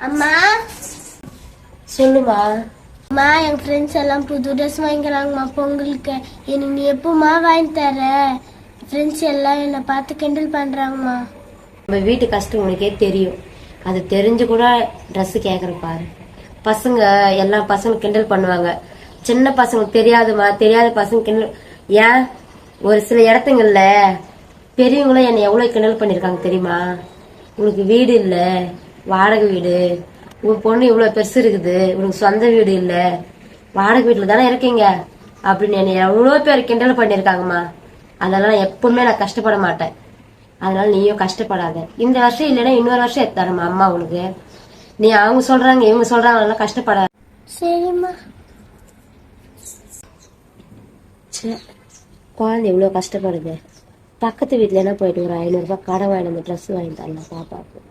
அம்மா? சொல்லுமா. அம்மா என் ஃப்ரெண்ட்ஸ் எல்லாம் புது ட்ரெஸ் வாங்கிக்கிறாங்கம்மா பொங்கலுக்கு. எனக்கு நீ எப்போம்மா வாங்கி தர? ஃப்ரெண்ட்ஸ் எல்லாம் என்னை பார்த்து கிண்டல் பண்ணுறாங்கம்மா நம்ம வீட்டு கஷ்டம் உனக்கே தெரியும். அது தெரிஞ்சு கூட ட்ரெஸ் கேக்குற பாரு. பசங்க எல்லா பசங்க கிண்டல் பண்ணுவாங்க. சின்ன பசங்களுக்கு தெரியாதுமா தெரியாத பசங்க கிண்டல் ஏன்? ஒரு சில இடத்துங்கள்ல பெரியவங்களும் என்னை எவ்வளவு கிண்டல் பண்ணிருக்காங்க தெரியுமா? உனக்கு வீடு இல்ல. வாடகை வீடு. உன் பொண்ணு இவ்வளவு பெருசு இருக்குது. உனக்கு சொந்த வீடு இல்ல. வாடகை வீட்டுல தானே இருக்கீங்க? அப்படின்னு என்னை எவ்வளவு பேர் கிண்டல் பண்ணிருக்காங்கம்மா அதெல்லாம் நான் எப்பவுமே நான் கஷ்டப்பட மாட்டேன். அதனால நீயும் கஷ்டப்படாத. இந்த வருஷம் இல்லைன்னா இன்னொரு வருஷம் எடுத்தாரம்மா அம்மா உனக்கு? நீ அவங்க சொல்றாங்க இவங்க சொல்றாங்க அதெல்லாம் கஷ்டப்படாத. சரிம்மா. குழந்தை இவ்வளவு கஷ்டப்படுது. பக்கத்து வீட்டுல என்ன போயிட்டு ஒரு ஐநூறு ரூபாய் கடன் வாங்கி வந்து ட்ரெஸ் வாங்கி தரலாம் பாப்பாவுக்கு.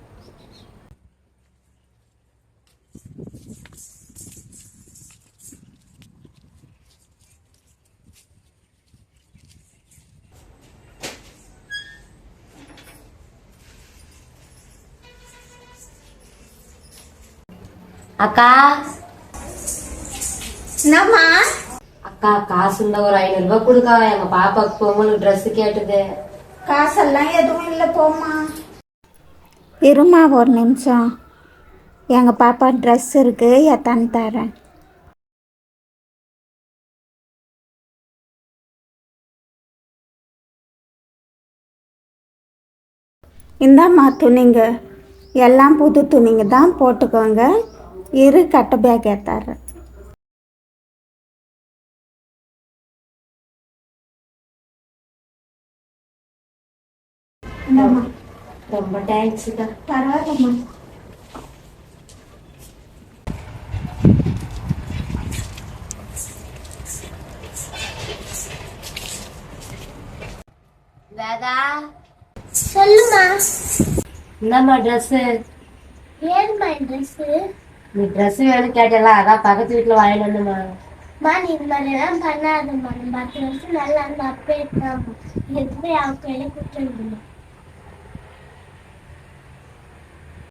அக்கா. என்னம்மா? அக்கா காசு இருந்தா ஒரு ஐநூறு ரூபாய் கொடுக்கா. எங்க பாப்பாவுக்கு பொங்கலுக்கு ட்ரெஸ் கேட்டுது. காசெல்லாம் எதுவும் இல்லை போம்மா. இருமா ஒரு நிமிஷம். எங்கள் பாப்பா ட்ரெஸ் இருக்கு எத்தான்னு தரேன். இந்தாம்மா துணிங்க. எல்லாம் புது துணிங்க தான் போட்டுக்கோங்க. இரு கட்ட பேக் ஏத்தாரேன் இந்தாம்மா ரொம்ப தேங்க்ஸ்க்கா பரவாயில்லம்மா. வேதா? சொல்லுமா. என்னம்மா ட்ரெஸ் ஏன்மா என் ட்ரெஸ்ஸு நீ ட்ரெஸ் வேணும் கேட்டல அதான் பக்கத்து வீட்டுல வாங்கிட்டு வந்தம்மா. மா நீ இந்த மாதிரிலாம் பண்ணாதம்மா. நம்ம பத்து வருஷம் நல்லா இருந்தா அப்பே தான் எதுவுமே அவங்க கையில கொடுத்துருந்தோம்